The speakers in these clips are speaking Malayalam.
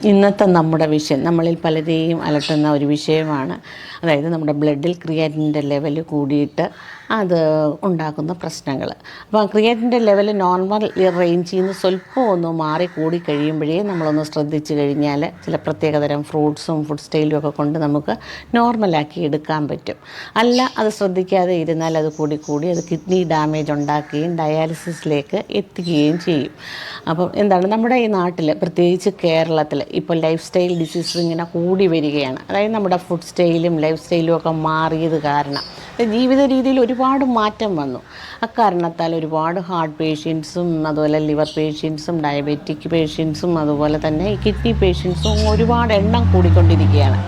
ഇന്നത്തെ നമ്മുടെ വിഷയം നമ്മളിൽ പലരെയും അലട്ടുന്ന ഒരു വിഷയമാണ്. അതായത് നമ്മുടെ ബ്ലഡിൽ ക്രിയാറ്റിന്റെ ലെവൽ കൂടിയിട്ട് അത് ഉണ്ടാക്കുന്ന പ്രശ്നങ്ങൾ. അപ്പോൾ ക്രിയേറ്റിന്റെ ലെവൽ നോർമൽ റേഞ്ചിൽ നിന്ന് സ്വല്പം ഒന്ന് മാറി കൂടി കഴിയുമ്പോഴേ നമ്മളൊന്ന് ശ്രദ്ധിച്ചു കഴിഞ്ഞാൽ ചില പ്രത്യേകതരം ഫ്രൂട്ട്സും ഫുഡ് സ്റ്റൈലും ഒക്കെ കൊണ്ട് നമുക്ക് നോർമലാക്കി എടുക്കാൻ പറ്റും. അല്ല അത് ശ്രദ്ധിക്കാതെ ഇരുന്നാൽ അത് കൂടി കൂടി അത് കിഡ്നി ഡാമേജ് ഉണ്ടാക്കുകയും ഡയാലിസിസിലേക്ക് എത്തിക്കുകയും ചെയ്യും. അപ്പം എന്താണ് നമ്മുടെ ഈ നാട്ടിൽ പ്രത്യേകിച്ച് കേരളത്തിൽ ഇപ്പോൾ ലൈഫ് സ്റ്റൈൽ ഡിസീസ് ഇങ്ങനെ കൂടി വരികയാണ്. അതായത് നമ്മുടെ ഫുഡ് സ്റ്റൈലും ലൈഫ് സ്റ്റൈലും ഒക്കെ മാറിയത് കാരണം ജീവിത രീതിയിൽ ഒരുപാട് മാറ്റം വന്നു. അക്കാരണത്താൽ ഒരുപാട് ഹാർട്ട് പേഷ്യൻസും അതുപോലെ ലിവർ പേഷ്യൻസും ഡയബറ്റിക് പേഷ്യൻസും അതുപോലെ തന്നെ കിഡ്നി പേഷ്യൻസും ഒരുപാട് എണ്ണം കൂടിക്കൊണ്ടിരിക്കുകയാണ്.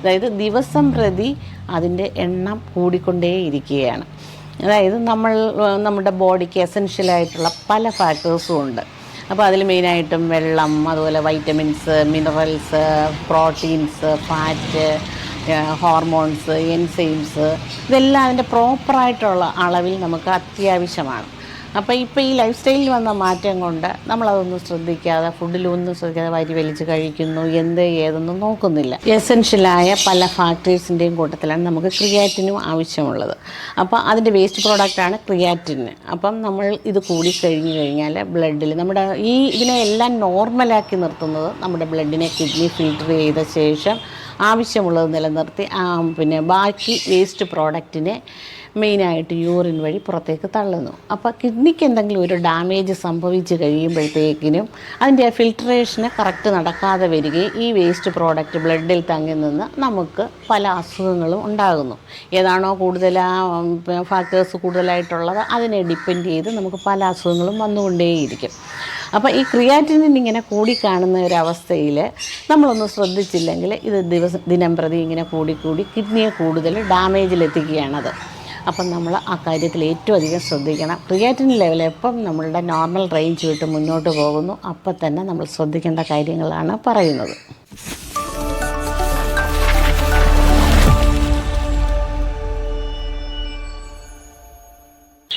അതായത് ദിവസം പ്രതി അതിന്റെ എണ്ണം കൂടിക്കൊണ്ടേയിരിക്കുകയാണ്. അതായത് നമ്മൾ നമ്മുടെ ബോഡിക്ക് എസൻഷ്യലായിട്ടുള്ള പല ഫാക്ടേഴ്സും ഉണ്ട്. അപ്പോൾ അതിൽ മെയിനായിട്ടും വെള്ളം അതുപോലെ vitamins minerals proteins fat hormones enzymes ഇതെല്ലാം അതിന്റെ പ്രോപ്പറായിട്ടുള്ള അളവിൽ നമുക്ക് അത്യാവശ്യമാണ്. അപ്പോൾ ഇപ്പോൾ ഈ ലൈഫ് സ്റ്റൈലിൽ വന്ന മാറ്റം കൊണ്ട് നമ്മളതൊന്നും ശ്രദ്ധിക്കാതെ ഫുഡിലൊന്നും ശ്രദ്ധിക്കാതെ വരി വലിച്ച് കഴിക്കുന്നു എന്ത് ഏതൊന്നും നോക്കുന്നില്ല. എസെൻഷ്യലായ പല ഫാക്ടേഴ്സിന്റെയും കൂട്ടത്തിലാണ് നമുക്ക് ക്രിയാറ്റിനും ആവശ്യമുള്ളത്. അപ്പോൾ അതിന്റെ വേസ്റ്റ് പ്രോഡക്റ്റാണ് ക്രിയാറ്റിന് അപ്പം നമ്മൾ ഇത് കൂടി കഴിഞ്ഞ് കഴിഞ്ഞാൽ ബ്ലഡിൽ നമ്മുടെ ഈ ഇതിനെ എല്ലാം നോർമലാക്കി നിർത്തുന്നത് നമ്മുടെ ബ്ലഡിനെ കിഡ്നി ഫിൽട്ടർ ചെയ്ത ശേഷം ആവശ്യമുള്ളത് നിലനിർത്തി പിന്നെ ബാക്കി വേസ്റ്റ് പ്രോഡക്റ്റിനെ മെയിനായിട്ട് യൂറിൻ വഴി പുറത്തേക്ക് തള്ളുന്നു. അപ്പോൾ കിഡ്നിക്ക് എന്തെങ്കിലും ഒരു ഡാമേജ് സംഭവിച്ച് കഴിയുമ്പോഴത്തേക്കിനും അതിന്റെ ഫിൽട്രേഷന് കറക്റ്റ് നടക്കാതെ വരികയും ഈ വേസ്റ്റ് പ്രോഡക്റ്റ് ബ്ലഡിൽ തങ്ങി നിന്ന് നമുക്ക് പല അസുഖങ്ങളും ഉണ്ടാകുന്നു. ഏതാണോ കൂടുതൽ ഫാക്ടേഴ്സ് കൂടുതലായിട്ടുള്ളത് അതിനെ ഡിപ്പെൻഡ് ചെയ്ത് നമുക്ക് പല അസുഖങ്ങളും വന്നുകൊണ്ടേയിരിക്കും. അപ്പോൾ ഈ ക്രിയാറ്റിനിൻ ഇങ്ങനെ കൂടി കാണുന്ന ഒരു അവസ്ഥയിൽ നമ്മളൊന്ന് ശ്രദ്ധിച്ചില്ലെങ്കിൽ ഇത് ദിവസം ദിനം പ്രതി ഇങ്ങനെ കൂടിക്കൂടി കിഡ്നിയെ കൂടുതൽ ഡാമേജിലെത്തിക്കുകയാണത്. അപ്പം നമ്മൾ ആ കാര്യത്തിൽ ഏറ്റവും അധികം ശ്രദ്ധിക്കണം. ക്രിയാറ്റിൻ ലെവൽ എപ്പം നമ്മളുടെ നോർമൽ റേഞ്ച് വിട്ട് മുന്നോട്ട് പോകുന്നു അപ്പം തന്നെ നമ്മൾ ശ്രദ്ധിക്കേണ്ട കാര്യങ്ങളാണ് പറയുന്നത്.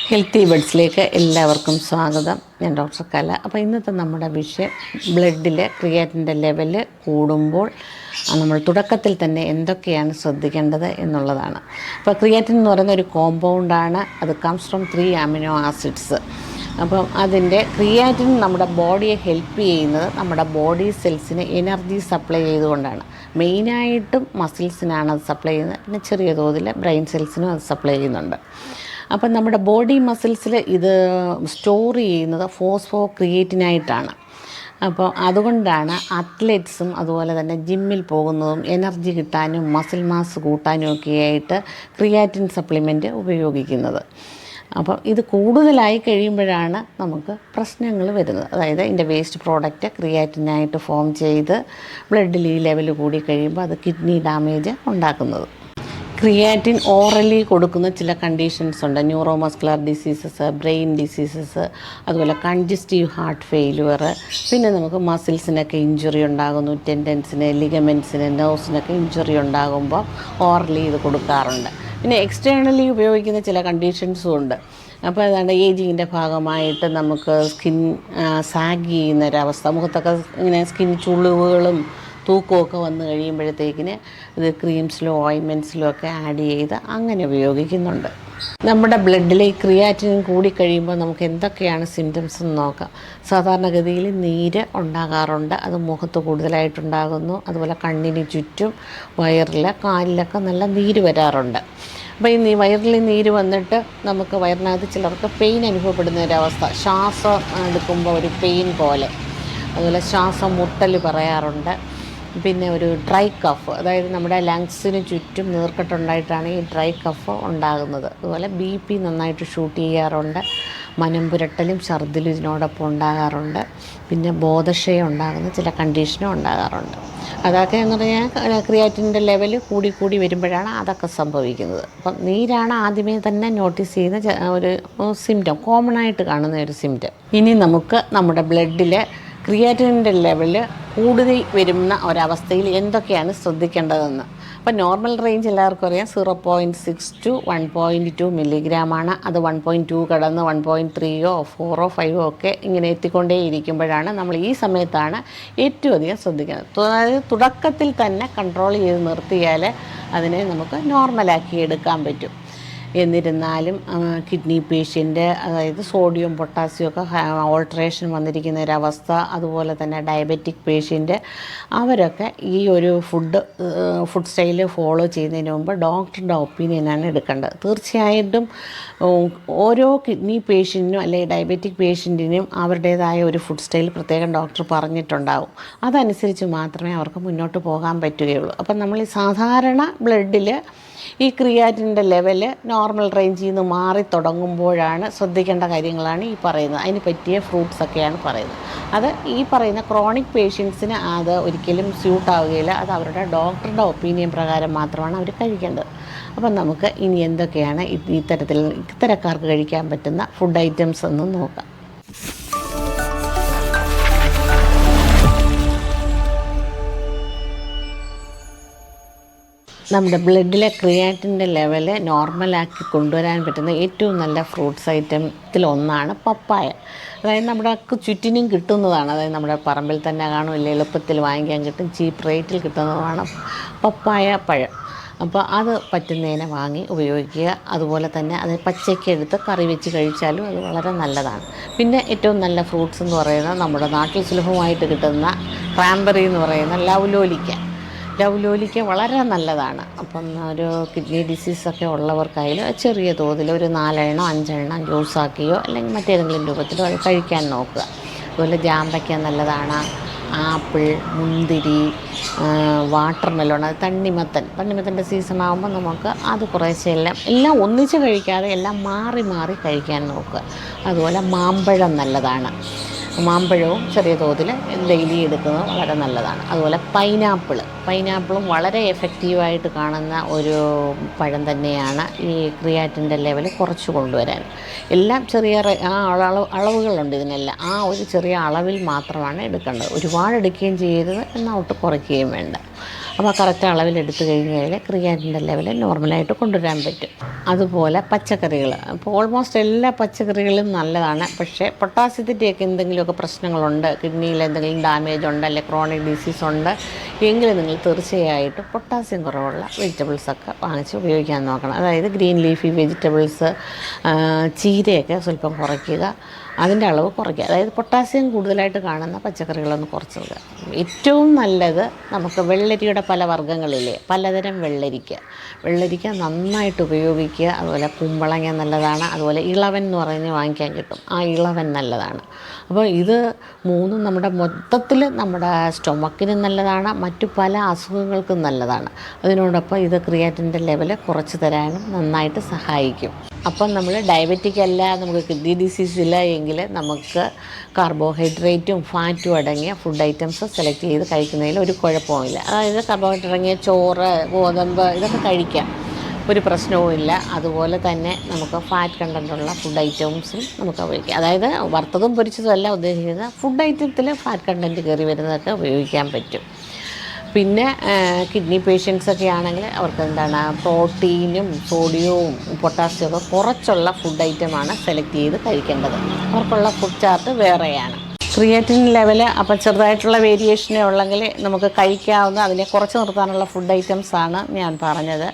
ഹെൽത്തി ബഡ്സിലേക്ക് എല്ലാവർക്കും സ്വാഗതം. ഞാൻ ഡോക്ടർ കല. അപ്പോൾ ഇന്നത്തെ നമ്മുടെ വിഷയം ബ്ലഡിലെ ക്രിയാറ്റിന്റെ ലെവൽ കൂടുമ്പോൾ നമ്മൾ തുടക്കത്തിൽ തന്നെ എന്തൊക്കെയാണ് ശ്രദ്ധിക്കേണ്ടത് എന്നുള്ളതാണ്. അപ്പോൾ ക്രിയാറ്റിൻ എന്ന് പറയുന്ന ഒരു കോമ്പൗണ്ടാണ് അത് comes from three amino acids അപ്പം അതിന്റെ ക്രിയാറ്റിൻ നമ്മുടെ ബോഡിയെ ഹെൽപ്പ് ചെയ്യുന്നത് നമ്മുടെ ബോഡി സെൽസിന് എനർജി സപ്ലൈ ചെയ്തുകൊണ്ടാണ്. മെയിനായിട്ടും മസിൽസിനാണ് അത് സപ്ലൈ ചെയ്യുന്നത്. പിന്നെ ചെറിയ തോതിൽ ബ്രെയിൻ സെൽസിനും അത് സപ്ലൈ ചെയ്യുന്നുണ്ട്. അപ്പം നമ്മുടെ ബോഡി മസിൽസിൽ ഇത് സ്റ്റോർ ചെയ്യുന്നത് ഫോസ്ഫോ ക്രിയേറ്റിനായിട്ടാണ്. അപ്പോൾ അതുകൊണ്ടാണ് അത്ലറ്റ്സും അതുപോലെ തന്നെ ജിമ്മിൽ പോകുന്നതും എനർജി കിട്ടാനും മസിൽ മാസ് കൂട്ടാനും ഒക്കെ ആയിട്ട് ക്രിയാറ്റിൻ സപ്ലിമെന്റ് ഉപയോഗിക്കുന്നത്. അപ്പം ഇത് കൂടുതലായി കഴിയുമ്പോഴാണ് നമുക്ക് പ്രശ്നങ്ങൾ വരുന്നത്. അതായത് ഇതിന്റെ വേസ്റ്റ് പ്രോഡക്റ്റ് ക്രിയാറ്റിനായിട്ട് ഫോം ചെയ്ത് ബ്ലഡ് ഈ ലെവൽ കൂടി കഴിയുമ്പോൾ അത് കിഡ്നി ഡാമേജ് ഉണ്ടാക്കുന്നത്. ക്രിയാറ്റിൻ ഓറലി കൊടുക്കുന്ന ചില കണ്ടീഷൻസ് ഉണ്ട്. Neuromuscular diseases brain diseases അതുപോലെ കൺജസ്റ്റീവ് ഹാർട്ട് ഫെയിലുവർ പിന്നെ നമുക്ക് മസിൽസിനൊക്കെ ഇഞ്ചുറി ഉണ്ടാകുന്നു. ടെൻഡൻസിന് ലിഗമെൻസിന് നെർവ്സിനൊക്കെ ഇഞ്ചുറി ഉണ്ടാകുമ്പോൾ ഓറലി ഇത് കൊടുക്കാറുണ്ട്. പിന്നെ എക്സ്റ്റേണലി ഉപയോഗിക്കുന്ന ചില കണ്ടീഷൻസും ഉണ്ട്. അപ്പോൾ അതാണ് ഏജിങ്ങിന്റെ ഭാഗമായിട്ട് നമുക്ക് സ്കിൻ സാഗ് ചെയ്യുന്ന ഒരവസ്ഥ. മുഖത്തൊക്കെ ഇങ്ങനെ സ്കിൻ ചുളിവുകളും തൂക്കമൊക്കെ വന്നു കഴിയുമ്പോഴത്തേക്കിന് ഇത് ക്രീംസിലോ ഓയിൻമെൻസിലോ ഒക്കെ ആഡ് ചെയ്ത് അങ്ങനെ ഉപയോഗിക്കുന്നുണ്ട്. നമ്മുടെ ബ്ലഡിലെ ക്രിയാറ്റിൻ കൂടി കഴിയുമ്പോൾ നമുക്ക് എന്തൊക്കെയാണ് സിംറ്റംസ് എന്ന് നോക്കാം. സാധാരണഗതിയിൽ നീര് ഉണ്ടാകാറുണ്ട് അത് മുഖത്ത് കൂടുതലായിട്ടുണ്ടാകുന്നു അതുപോലെ കണ്ണിന് ചുറ്റും വയറിൽ കാലിലൊക്കെ നല്ല നീര് വരാറുണ്ട്. അപ്പോൾ ഈ വയറിൽ നീര് വന്നിട്ട് നമുക്ക് വയറിനകത്ത് ചിലർക്ക് പെയിൻ അനുഭവപ്പെടുന്ന ഒരവസ്ഥ ശ്വാസം എടുക്കുമ്പോൾ ഒരു പെയിൻ പോലെ. അതുപോലെ ശ്വാസം മുട്ടൽ പറയാറുണ്ട്. പിന്നെ ഒരു ഡ്രൈ കഫ് അതായത് നമ്മുടെ ലങ്സിന് ചുറ്റും നീർക്കെട്ടുണ്ടായിട്ടാണ് ഈ ഡ്രൈ കഫ് ഉണ്ടാകുന്നത്. അതുപോലെ ബി പി നന്നായിട്ട് ഷൂട്ട് ചെയ്യാറുണ്ട്. മനംപുരട്ടലും ഛർദിലും ഇതിനോടൊപ്പം ഉണ്ടാകാറുണ്ട്. പിന്നെ ബോധക്ഷയം ഉണ്ടാകുന്ന ചില കണ്ടീഷനും ഉണ്ടാകാറുണ്ട്. അതൊക്കെ എന്ന് പറഞ്ഞാൽ ക്രിയാറ്റിന്റെ ലെവൽ കൂടി കൂടി വരുമ്പോഴാണ് അതൊക്കെ സംഭവിക്കുന്നത്. അപ്പം നീരാണ് ആദ്യമേ തന്നെ നോട്ടീസ് ചെയ്യുന്ന ഒരു സിംറ്റം കോമൺ ആയിട്ട് കാണുന്ന ഒരു സിംറ്റം ഇനി നമുക്ക് നമ്മുടെ ബ്ലഡിൽ ക്രിയാറ്റിന്റെ ലെവൽ കൂടുതൽ വരുന്ന ഒരവസ്ഥയിൽ എന്തൊക്കെയാണ് ശ്രദ്ധിക്കേണ്ടതെന്ന്. അപ്പോൾ നോർമൽ റേഞ്ച് എല്ലാവർക്കും അറിയാം. Zero point six two one point two മില്ലിഗ്രാമാണ് അത് വൺ പോയിന്റ് ടു കടന്ന് വൺ പോയിന്റ് ത്രീയോ ഫോറോ ഫൈവോ ഒക്കെ ഇങ്ങനെ എത്തിക്കൊണ്ടേ ഇരിക്കുമ്പോഴാണ് നമ്മൾ ഈ സമയത്താണ് ഏറ്റവും അധികം ശ്രദ്ധിക്കുന്നത്. അതായത് തുടക്കത്തിൽ തന്നെ കൺട്രോൾ ചെയ്ത് നിർത്തിയാൽ അതിനെ നമുക്ക് നോർമലാക്കി എടുക്കാൻ പറ്റും. എന്നിരുന്നാലും കിഡ്നി പേഷ്യന്റ് അതായത് സോഡിയം പൊട്ടാസ്യം ഒക്കെ ഓൾട്രേഷൻ വന്നിരിക്കുന്ന ഒരവസ്ഥ അതുപോലെ തന്നെ ഡയബറ്റിക് പേഷ്യന്റ് അവരൊക്കെ ഈ ഒരു ഫുഡ് ഫുഡ് സ്റ്റൈൽ ഫോളോ ചെയ്യുന്നതിന് മുമ്പ് ഡോക്ടറുടെ ഒപ്പീനിയനാണ് എടുക്കേണ്ടത്. തീർച്ചയായിട്ടും ഓരോ കിഡ്നി പേഷ്യന്റിനും അല്ലെങ്കിൽ ഡയബറ്റിക് പേഷ്യന്റിനും അവരുടേതായ ഒരു ഫുഡ് സ്റ്റൈൽ പ്രത്യേകം ഡോക്ടർ പറഞ്ഞിട്ടുണ്ടാവും. അതനുസരിച്ച് മാത്രമേ അവർക്ക് മുന്നോട്ട് പോകാൻ പറ്റുകയുള്ളൂ. അപ്പം നമ്മൾ ഈ സാധാരണ ബ്ലഡിൽ ഈ ക്രിയാറ്റിന്റെ ലെവൽ നോർമൽ റേഞ്ചിൽ നിന്ന് മാറി തുടങ്ങുമ്പോഴാണ് ശ്രദ്ധിക്കേണ്ട കാര്യങ്ങളാണ് ഈ പറയുന്നത്. അതിന് പറ്റിയ ഫ്രൂട്ട്സ് ഒക്കെയാണ് പറയുന്നത്. അത് ഈ പറയുന്ന ക്രോണിക് പേഷ്യൻസിന് അത് ഒരിക്കലും സ്യൂട്ട് ആവുകയില്ല. അത് അവരുടെ ഡോക്ടറുടെ ഒപ്പീനിയൻ പ്രകാരം മാത്രമാണ് അവർ കഴിക്കേണ്ടത്. അപ്പം നമുക്ക് ഇനി എന്തൊക്കെയാണ് ഇത്തരത്തിൽ ഇത്തരക്കാർക്ക് കഴിക്കാൻ പറ്റുന്ന ഫുഡ് ഐറ്റംസ് എന്ന് നോക്കാം. നമ്മുടെ ബ്ലഡിലെ ക്രിയാറ്റിന്റെ ലെവൽ നോർമലാക്കി കൊണ്ടുവരാൻ പറ്റുന്ന ഏറ്റവും നല്ല ഫ്രൂട്ട്സ് ഐറ്റത്തിൽ ഒന്നാണ് പപ്പായ. അതായത് നമ്മുടെ ചുറ്റിനും കിട്ടുന്നതാണ്. അതായത് നമ്മുടെ പറമ്പിൽ തന്നെ കാണും ഇല്ലെങ്കിൽ എളുപ്പത്തിൽ വാങ്ങിക്കാൻ കിട്ടും ചീപ്പ് റേറ്റിൽ കിട്ടുന്നതാണ് പപ്പായ പഴം. അപ്പോൾ അത് പറ്റുന്നതിനെ വാങ്ങി ഉപയോഗിക്കുക. അതുപോലെ തന്നെ അത് പച്ചയ്ക്ക് എടുത്ത് കറി വെച്ച് കഴിച്ചാലും അത് വളരെ നല്ലതാണ്. പിന്നെ ഏറ്റവും നല്ല ഫ്രൂട്ട്സ് എന്ന് പറയുന്നത് നമ്മുടെ നാട്ടിൽ സുലഭമായിട്ട് കിട്ടുന്ന ക്രാംബറി എന്ന് പറയുന്ന ലൗലോലിക്ക. ലൗലോലിക്ക വളരെ നല്ലതാണ്. അപ്പം ഒരു കിഡ്നി ഡിസീസൊക്കെ ഉള്ളവർക്കായാലും ചെറിയ തോതിൽ ഒരു നാലെണ്ണം അഞ്ചെണ്ണം ജ്യൂസാക്കിയോ അല്ലെങ്കിൽ മറ്റേതെങ്കിലും രൂപത്തിലോ അത് കഴിക്കാൻ നോക്കുക. അതുപോലെ ജാമ്പയ്ക്ക നല്ലതാണ്. ആപ്പിൾ മുന്തിരി വാട്ടർ മെലോൺ അത് തണ്ണിമത്തൻ. തണ്ണിമത്തന്റെ സീസൺ ആകുമ്പോൾ നമുക്ക് അത് കുറേശ്ശെ എല്ലാം എല്ലാം ഒന്നിച്ച് കഴിക്കാതെ എല്ലാം മാറി മാറി കഴിക്കാൻ നോക്കുക. അതുപോലെ മാമ്പഴം നല്ലതാണ്. മാമ്പഴവും ചെറിയ തോതിൽ ഡെയിലി എടുക്കുന്നത് വളരെ നല്ലതാണ്. അതുപോലെ പൈനാപ്പിൾ പൈനാപ്പിളും വളരെ എഫക്റ്റീവായിട്ട് കാണുന്ന ഒരു പഴം തന്നെയാണ് ഈ ക്രിയാറ്റിന്റെ ലെവൽ കുറച്ച് കൊണ്ടുവരാൻ. എല്ലാം ചെറിയ ആ അളവ് അളവുകളുണ്ട് ഇതിനെല്ലാം. ആ ഒരു ചെറിയ അളവിൽ മാത്രമാണ് എടുക്കേണ്ടത്. ഒരുപാട് എടുക്കുകയും ചെയ്യരുത് എന്നാൽ ഒട്ട് കുറയ്ക്കുകയും വേണ്ട. അപ്പോൾ കറക്റ്റ് അളവിൽ എടുത്തു കഴിഞ്ഞാൽ ക്രിയാറ്റിന്റെ ലെവൽ നോർമലായിട്ട് കൊണ്ടുവരാൻ പറ്റും. അതുപോലെ പച്ചക്കറികൾ. അപ്പോൾ ഓൾമോസ്റ്റ് എല്ലാ പച്ചക്കറികളും നല്ലതാണ്. പക്ഷേ പൊട്ടാസ്യത്തിന്റെയൊക്കെ എന്തെങ്കിലുമൊക്കെ പ്രശ്നങ്ങളുണ്ട് കിഡ്നിയിൽ എന്തെങ്കിലും ഡാമേജ് ഉണ്ട് അല്ലെങ്കിൽ ക്രോണിക് ഡിസീസ് ഉണ്ട് എങ്കിൽ നിങ്ങൾ തീർച്ചയായിട്ടും പൊട്ടാസ്യം കുറവുള്ള വെജിറ്റബിൾസൊക്കെ വാങ്ങിച്ച് ഉപയോഗിക്കാൻ നോക്കണം. അതായത് ഗ്രീൻ ലീഫി വെജിറ്റബിൾസ് ചീരയൊക്കെ സ്വല്പം കുറയ്ക്കുക അതിന്റെ അളവ് കുറയ്ക്കുക. അതായത് പൊട്ടാസ്യം കൂടുതലായിട്ട് കാണുന്ന പച്ചക്കറികളൊന്ന് കുറച്ച് നോക്കുക ഏറ്റവും നല്ലത് നമുക്ക് വെള്ളരിയുടെ പല വർഗങ്ങളില്ലേ? പലതരം വെള്ളരിക്ക. വെള്ളരിക്ക നന്നായിട്ട് ഉപയോഗിക്കുക. അതുപോലെ കുമ്പളങ്ങ നല്ലതാണ്. അതുപോലെ ഇളവൻ എന്ന് പറഞ്ഞ് വാങ്ങിക്കാൻ കിട്ടും. ആ ഇളവൻ നല്ലതാണ്. അപ്പോൾ ഇത് മൂന്നും നമ്മുടെ മൊത്തത്തിൽ നമ്മുടെ സ്റ്റൊമക്കിനും നല്ലതാണ്. മറ്റു പല അസുഖങ്ങൾക്കും നല്ലതാണ്. അതിനോടൊപ്പം ഇത് ക്രിയാറ്റിന്റെ ലെവൽ കുറച്ച് തരാനും നന്നായിട്ട് സഹായിക്കും. അപ്പം നമ്മൾ ഡയബറ്റിക് അല്ല നമുക്ക് കിഡ്നി ഡിസീസ് ഇല്ല എങ്കിൽ നമുക്ക് കാർബോഹൈഡ്രേറ്റും ഫാറ്റും അടങ്ങിയ ഫുഡ് ഐറ്റംസ് സെലക്ട് ചെയ്ത് കഴിക്കുന്നതിൽ ഒരു കുഴപ്പമില്ല അതായത് കാർബോഹൈഡ്രേറ്റ് അടങ്ങിയ ചോറ് ഗോതമ്പ് ഇതൊക്കെ കഴിക്കാം. ഒരു പ്രശ്നവും ഇല്ല. അതുപോലെ തന്നെ നമുക്ക് ഫാറ്റ് കണ്ടന്റുള്ള ഫുഡ് ഐറ്റംസും നമുക്ക് ഉപയോഗിക്കാം. അതായത് വറുത്തതും പൊരിച്ചതും അല്ല ഉദ്ദേശിക്കുന്നത്. ഫുഡ് ഐറ്റത്തിൽ ഫാറ്റ് കണ്ടന്റ് കയറി വരുന്നതൊക്കെ ഉപയോഗിക്കാൻ പറ്റും. പിന്നെ കിഡ്നി പേഷ്യൻസ് ഒക്കെ ആണെങ്കിൽ അവർക്ക് എന്താണ് പ്രോട്ടീനും സോഡിയവും പൊട്ടാസ്യവും ഒക്കെ കുറച്ചുള്ള ഫുഡ് ഐറ്റമാണ് സെലക്ട് ചെയ്ത് കഴിക്കേണ്ടത്. അവർക്കുള്ള ഫുഡ് ചാർട്ട് വേറെയാണ്. ക്രിയേറ്റിൻ ലെവൽ അപ്പോൾ ചെറുതായിട്ടുള്ള വേരിയേഷനേ ഉള്ളെങ്കിൽ നമുക്ക് കഴിക്കാവുന്ന അതിനെ കുറച്ച് നിർത്താനുള്ള ഫുഡ് ഐറ്റംസ് ആണ് ഞാൻ പറഞ്ഞത്.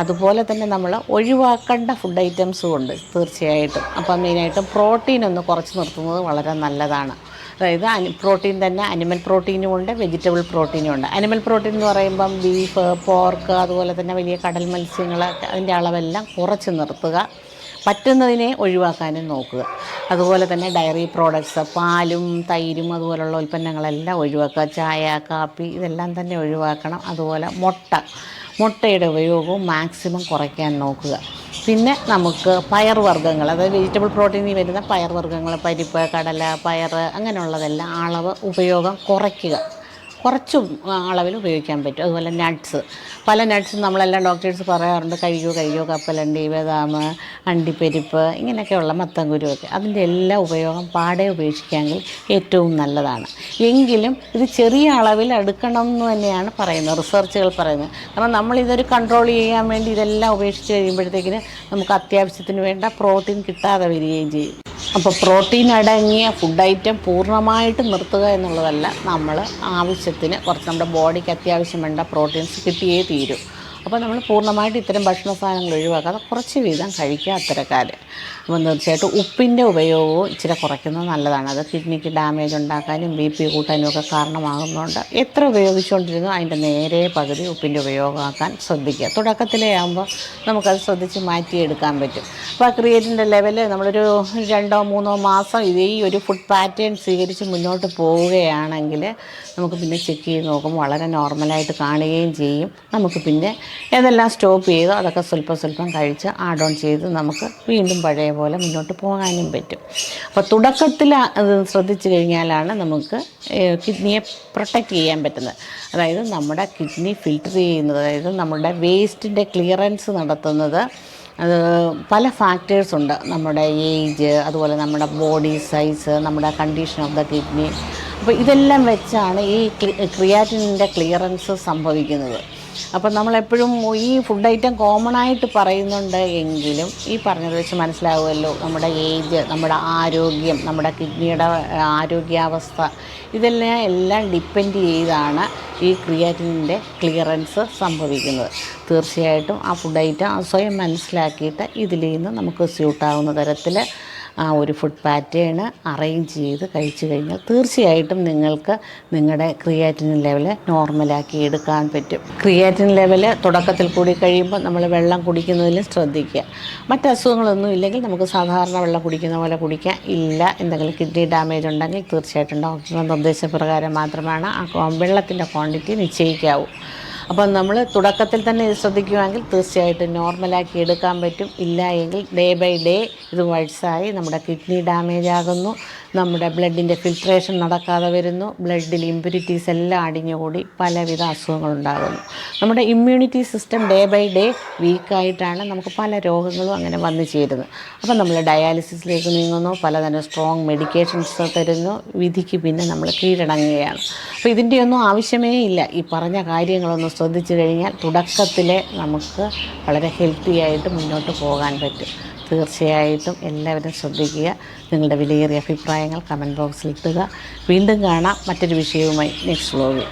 അതുപോലെ തന്നെ നമ്മൾ ഒഴിവാക്കേണ്ട ഫുഡ് ഐറ്റംസും ഉണ്ട് തീർച്ചയായിട്ടും. അപ്പം മെയിനായിട്ടും പ്രോട്ടീൻ ഒന്ന് കുറച്ച് നിർത്തുന്നത് വളരെ നല്ലതാണ്. അതായത് പ്രോട്ടീൻ തന്നെ അനിമൽ പ്രോട്ടീനും ഉണ്ട് വെജിറ്റബിൾ പ്രോട്ടീനും ഉണ്ട്. അനിമൽ പ്രോട്ടീൻ എന്ന് പറയുമ്പം ബീഫ് പോർക്ക് അതുപോലെ തന്നെ വലിയ കടൽ മത്സ്യങ്ങൾ അതിന്റെ അളവെല്ലാം കുറച്ച് നിർത്തുക. പറ്റുന്നതിനെ ഒഴിവാക്കാനും നോക്കുക. അതുപോലെ തന്നെ ഡയറി പ്രോഡക്ട്സ് പാലും തൈരും അതുപോലുള്ള ഉൽപ്പന്നങ്ങളെല്ലാം ഒഴിവാക്കുക. ചായ കാപ്പി ഇതെല്ലാം തന്നെ ഒഴിവാക്കണം. അതുപോലെ മുട്ട മുട്ടയുടെ ഉപയോഗവും മാക്സിമം കുറയ്ക്കാൻ നോക്കുക. പിന്നെ നമുക്ക് പയർ വർഗങ്ങൾ അതായത് വെജിറ്റബിൾ പ്രോട്ടീനിൽ വരുന്ന പയർ വർഗങ്ങൾ പരിപ്പ് കടല പയർ അങ്ങനെയുള്ളതെല്ലാം അളവ് ഉപയോഗം കുറയ്ക്കുക. കുറച്ച് അളവിൽ ഉപയോഗിക്കാൻ പറ്റും. അതുപോലെ നട്ട്സ് പല നട്ട്സും നമ്മളെല്ലാം ഡോക്ടേഴ്സ് പറയാറുണ്ട്. കഴിയോ കഴിയോ കപ്പലണ്ടി ബദാം അണ്ടിപ്പരിപ്പ് ഇങ്ങനെയൊക്കെയുള്ള മത്തം കുരുവൊക്കെ അതിന്റെ എല്ലാ ഉപയോഗം പാടെ ഉപേക്ഷിക്കാമെങ്കിൽ ഏറ്റവും നല്ലതാണ്. എങ്കിലും ഇത് ചെറിയ അളവിൽ എടുക്കണം എന്ന് തന്നെയാണ് പറയുന്നത്. റിസർച്ചുകൾ പറയുന്നത്. കാരണം നമ്മളിതൊരു കൺട്രോൾ ചെയ്യാൻ വേണ്ടി ഇതെല്ലാം ഉപേക്ഷിച്ച് കഴിയുമ്പോഴത്തേക്കിന് നമുക്ക് അത്യാവശ്യത്തിന് വേണ്ട പ്രോട്ടീൻ കിട്ടാതെ വരികയും ചെയ്യും. അപ്പോൾ പ്രോട്ടീൻ അടങ്ങിയ ഫുഡ് ഐറ്റം പൂർണമായിട്ട് നിർത്തുക എന്നുള്ളതല്ല നമ്മൾ ആവശ്യത്തിന് കുറച്ച് നമ്മുടെ ബോഡിക്ക് അത്യാവശ്യം വേണ്ട പ്രോട്ടീൻസ് കിട്ടിയേ തീരൂ. അപ്പോൾ നമ്മൾ പൂർണമായിട്ട് ഇത്തരം ഭക്ഷണ സാധനങ്ങൾ ഒഴിവാക്കാതെ കുറച്ച് വീതം കഴിക്കുക അത്തരക്കാർ. അപ്പോൾ തീർച്ചയായിട്ടും ഉപ്പിന്റെ ഉപയോഗവും ഇച്ചിരി കുറയ്ക്കുന്നത് നല്ലതാണ്. അത് കിഡ്നിക്ക് ഡാമേജ് ഉണ്ടാക്കാനും ബി പി കൂട്ടാനും ഒക്കെ കാരണമാകുന്നുണ്ട് എത്ര ഉപയോഗിച്ചുകൊണ്ടിരുന്നു അതിന്റെ നേരെ പകുതി ഉപ്പിന്റെ ഉപയോഗമാക്കാൻ ശ്രദ്ധിക്കുക. തുടക്കത്തിലേ ആകുമ്പോൾ നമുക്കത് ശ്രദ്ധിച്ച് മാറ്റിയെടുക്കാൻ പറ്റും. അപ്പോൾ ആ ക്രിയേറ്റിന്റെ ലെവൽ നമ്മളൊരു രണ്ടോ മൂന്നോ മാസം ഇതേ ഒരു ഫുഡ് പാറ്റേൺ സ്വീകരിച്ച് മുന്നോട്ട് പോവുകയാണെങ്കിൽ നമുക്ക് പിന്നെ ചെക്ക് ചെയ്ത് നോക്കുമ്പോൾ വളരെ നോർമലായിട്ട് കാണുകയും ചെയ്യും. നമുക്ക് പിന്നെ ഏതെല്ലാം സ്റ്റോപ്പ് ചെയ്ത് അതൊക്കെ സ്വല്പം സ്വല്പം കഴിച്ച് ആഡ് ഓൺ ചെയ്ത് നമുക്ക് വീണ്ടും പഴയ പോലെ മുന്നോട്ട് പോകാനും പറ്റും. അപ്പോൾ തുടക്കത്തിൽ അത് ശ്രദ്ധിച്ചു കഴിഞ്ഞാലാണ് നമുക്ക് കിഡ്നിയെ പ്രൊട്ടക്റ്റ് ചെയ്യാൻ പറ്റുന്നത്. അതായത് നമ്മുടെ കിഡ്നി ഫിൽറ്റർ ചെയ്യുന്നത് അതായത് നമ്മുടെ വേസ്റ്റിന്റെ ക്ലിയറൻസ് നടത്തുന്നത് അത് പല ഫാക്ടേഴ്സ് ഉണ്ട്. നമ്മുടെ ഏജ് അതുപോലെ നമ്മുടെ ബോഡി സൈസ് നമ്മുടെ കണ്ടീഷൻ ഓഫ് ദ കിഡ്നി അപ്പോൾ ഇതെല്ലാം വെച്ചാണ് ഈ ക്രിയാറ്റിനിന്റെ ക്ലിയറൻസ് സംഭവിക്കുന്നത്. അപ്പം നമ്മളെപ്പോഴും ഈ ഫുഡ് ഐറ്റം കോമൺ ആയിട്ട് പറയുന്നുണ്ട് എങ്കിലും ഈ പറഞ്ഞത് വെച്ച് മനസ്സിലാവുമല്ലോ. നമ്മുടെ ഏജ് നമ്മുടെ ആരോഗ്യം നമ്മുടെ കിഡ്നിയുടെ ആരോഗ്യാവസ്ഥ ഇതെല്ലാം എല്ലാം ഡിപ്പെൻഡ് ചെയ്താണ് ഈ ക്രിയാറ്റിനിന്റെ ക്ലിയറൻസ് സംഭവിക്കുന്നത്. തീർച്ചയായിട്ടും ആ ഫുഡ് ഐറ്റം സ്വയം മനസ്സിലാക്കിയിട്ട് ഇതിൽ നിന്ന് നമുക്ക് സ്യൂട്ടാവുന്ന തരത്തിൽ ആ ഒരു ഫുഡ് പാറ്റേൺ അറേഞ്ച് ചെയ്ത് കഴിച്ചു കഴിഞ്ഞാൽ തീർച്ചയായിട്ടും നിങ്ങൾക്ക് നിങ്ങളുടെ ക്രിയാറ്റിൻ ലെവൽ നോർമലാക്കി എടുക്കാൻ പറ്റും. ക്രിയാറ്റിൻ ലെവൽ തുടക്കത്തിൽ കൂടി കഴിയുമ്പോൾ നമ്മൾ വെള്ളം കുടിക്കുന്നതിൽ ശ്രദ്ധിക്കുക മറ്റ് അസുഖങ്ങളൊന്നും ഇല്ലെങ്കിൽ നമുക്ക് സാധാരണ വെള്ളം കുടിക്കുന്ന പോലെ കുടിക്കാം. ഇല്ല എന്തെങ്കിലും കിഡ്നി ഡാമേജ് ഉണ്ടെങ്കിൽ തീർച്ചയായിട്ടും ഡോക്ടറുടെ നിർദ്ദേശപ്രകാരം മാത്രമാണ് ആ വെള്ളത്തിന്റെ ക്വാണ്ടിറ്റി നിശ്ചയിക്കാവൂ. അപ്പം നമ്മൾ തുടക്കത്തിൽ തന്നെ ഇത് ശ്രദ്ധിക്കുവാണെങ്കിൽ തീർച്ചയായിട്ടും നോർമലാക്കി എടുക്കാൻ പറ്റും. ഇല്ല എങ്കിൽ ഡേ ബൈ ഡേ ഇത് വഴ്സായി നമ്മുടെ കിഡ്നി ഡാമേജ് ആകുന്നു. നമ്മുടെ ബ്ലഡിന്റെ ഫിൽട്രേഷൻ നടക്കാതെ വരുന്നു. ബ്ലഡിൽ ഇമ്പ്യൂരിറ്റീസ് എല്ലാം അടിഞ്ഞുകൂടി പലവിധ അസുഖങ്ങളുണ്ടാകുന്നു. നമ്മുടെ immunity system day by day വീക്കായിട്ടാണ് നമുക്ക് പല രോഗങ്ങളും അങ്ങനെ വന്നു ചേരുന്നത്. അപ്പം നമ്മൾ ഡയാലിസിസിലേക്ക് നീങ്ങുന്നു. പലതരം സ്ട്രോങ് മെഡിക്കേഷൻസ് തരുന്നു. വിധിക്ക് പിന്നെ നമ്മൾ കീഴടങ്ങുകയാണ്. അപ്പോൾ ഇതിന്റെയൊന്നും ആവശ്യമേ ഇല്ല. ഈ പറഞ്ഞ കാര്യങ്ങളൊന്നും ശ്രദ്ധിച്ചു കഴിഞ്ഞാൽ തുടക്കത്തിലെ നമുക്ക് വളരെ ഹെൽത്തി ആയിട്ട് മുന്നോട്ട് പോകാൻ പറ്റും. തീർച്ചയായിട്ടും എല്ലാവരും ശ്രദ്ധിക്കുക. നിങ്ങളുടെ വിലയേറിയ അഭിപ്രായങ്ങൾ കമന്റ് ബോക്സിൽ ഇട്ടുക വീണ്ടും കാണാം മറ്റൊരു വിഷയവുമായി നെക്സ്റ്റ് വ്ലോഗിൽ